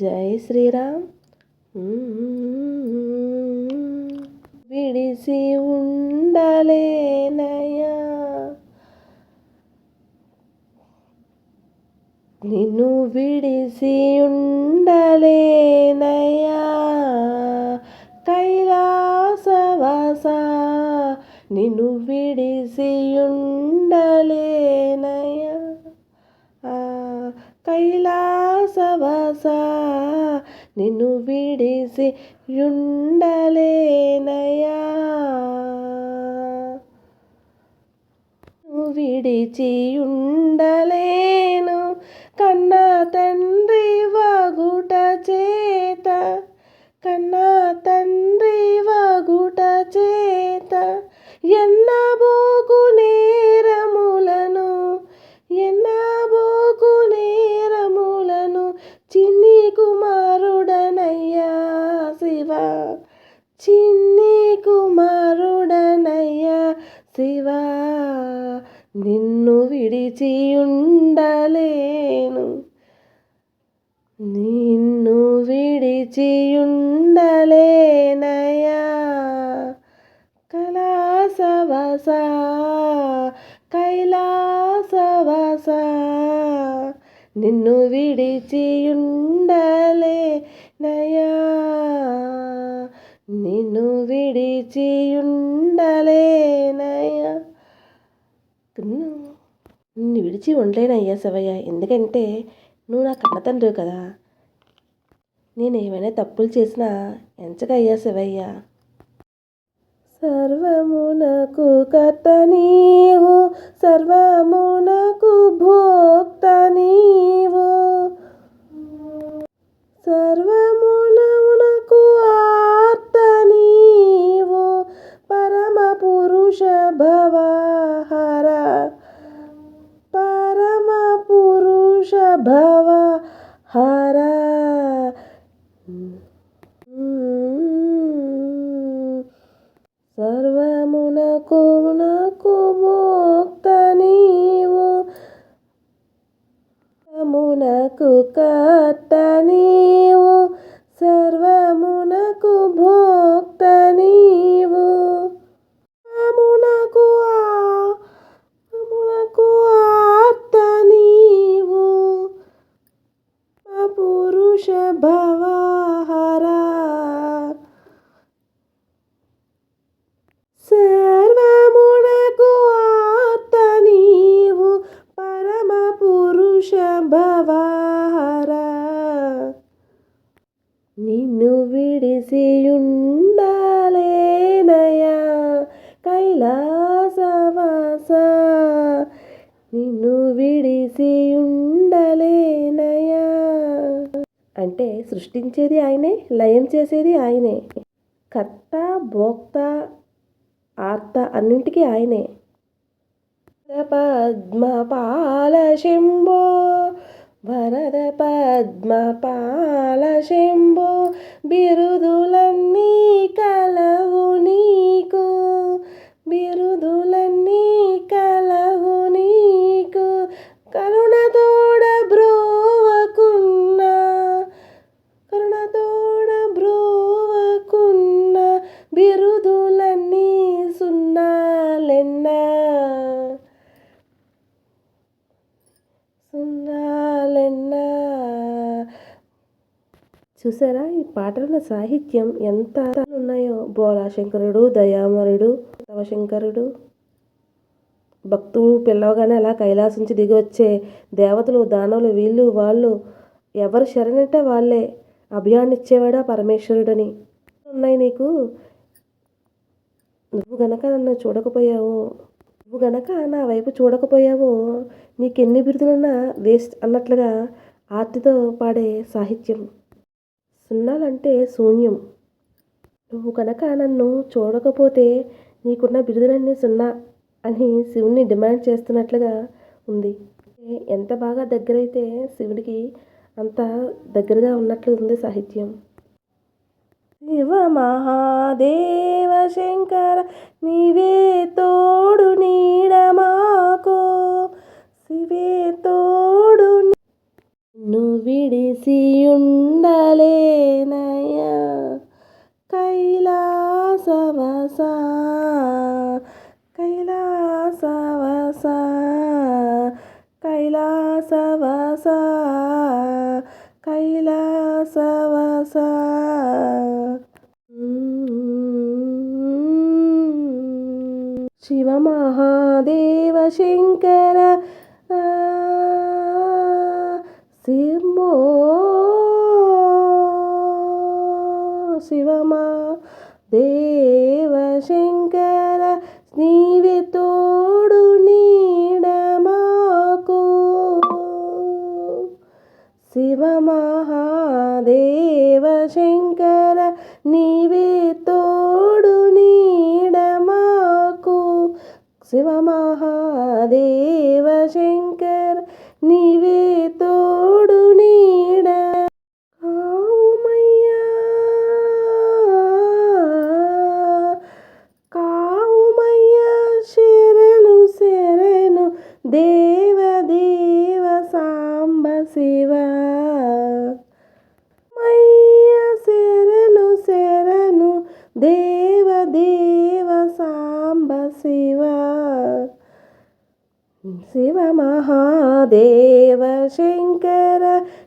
జై శ్రీరామ్. విడిసి ఉండలేనయా నిన్ను విడిసి ఉండలేనయా కైలాసవాస నిన్ను విడిసి ఉండలేనయా కైలాసవా కైలాసవాస నిన్ను విడిసి ఉండలేనయా విడిచి ఉండలేను కన్నా తండ్రి చిన్ని కుమారుడనయ్యా శివా నిన్ను విడిచి ఉండలేను నిన్ను విడిచి ఉండలేనయ్యా కళాసవస కైలాసవస నిన్ను విడిచి ఉండలేనయా నిన్ను విడిచి నిన్ను విడిచి ఉండలేనయ్యా శివయ్య. ఎందుకంటే నువ్వు నా కన్నతండ్రి కదా. నేను ఏమైనా తప్పులు చేసినా ఎంచకయ్యా శివయ్య. సర్వమునకు కథ నీవు సర్వమునకు భవ హర. సర్వమునకు నాకు మోక్త నీవు. మునకు కర్త నీ సృష్టించేది ఆయనే లయం చేసేది ఆయనే. కర్త భోక్త ఆర్త అన్నింటికీ ఆయనే. పద్మపాల శంభో వరద పద్మపాల శంభో బిరుదులన్నీ కలవు నీకు. బిరు చూసారా? ఈ పాటల సాహిత్యం ఎంత ఉన్నాయో. బోలాశంకరుడు దయామరుడు శంకరుడు భక్తుడు పిల్లవగానే అలా కైలాసం నుంచి దిగి వచ్చే దేవతలు దానవులు వీళ్ళు వాళ్ళు ఎవరు శరణంటే వాళ్ళే అభియాన్నిచ్చేవాడా పరమేశ్వరుడని. ఉన్నాయి నీకు? నువ్వు గనక నన్ను చూడకపోయావు నువ్వు గనక నా వైపు చూడకపోయావో నీకెన్ని బిరుదులున్నా వేస్ట్ అన్నట్లుగా ఆర్తితో పాడే సాహిత్యం. సున్నాలంటే శూన్యం. నువ్వు కనుక నన్ను చూడకపోతే నీకున్న బిరుదులన్నీ సున్నా అని శివుణ్ణి డిమాండ్ చేస్తున్నట్లుగా ఉంది. ఎంత బాగా దగ్గరైతే శివుడికి అంత దగ్గరగా ఉన్నట్లు ఉంది సాహిత్యం. శివ మహాదేవ శంకర నీవే తోడు నీడ మాకు శివే తోడు నువ్వు విడిసి కైలాసవస కైలాసవస కైలాసవస కైలాసవస శివ మహాదేవ శంకర ఆ, శివమా దేవ శంకర నీవే తోడు నీడమాకు శివ మహాదేవ శంకర నీవే తోడు నీడ మాకు. దేవ దేవ సాంబ శివ. శివ మహాదేవ శంకర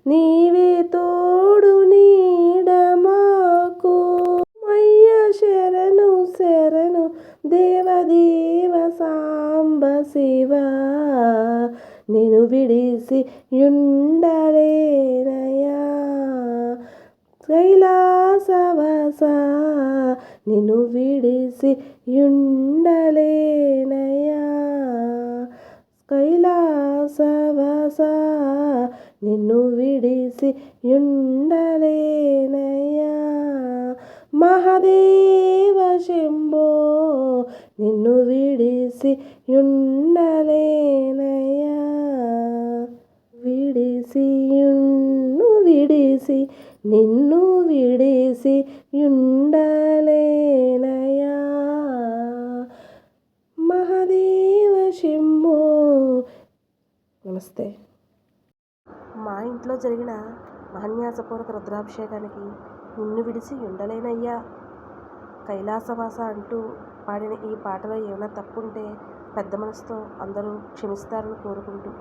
నీవే తోడు నీడమాకు మయ్య శరణు శరణు దేవ దేవ సాంబ శివ. నేను విడిసి ఉండలేనయా కైలాసవసా నిన్ను విడిసి ఉండలేనయా కైలాసవాస నిన్ను విడిసి ఉండలేనయా మహాదేవ శంభో నిన్ను విడిసి ఉండలేనయా విడిసి విడిసి నిన్ను విడిసి ఉండ నమస్తే. మా ఇంట్లో జరిగిన మహన్యాసపూర్వక రుద్రాభిషేకానికి నిన్ను విడిచి ఉండలేనయ్యా. కైలాసవాస అంటూ పాడిన ఈ పాటలో ఏమైనా తప్పుంటే పెద్ద మనసుతో అందరూ క్షమిస్తారని కోరుకుంటూ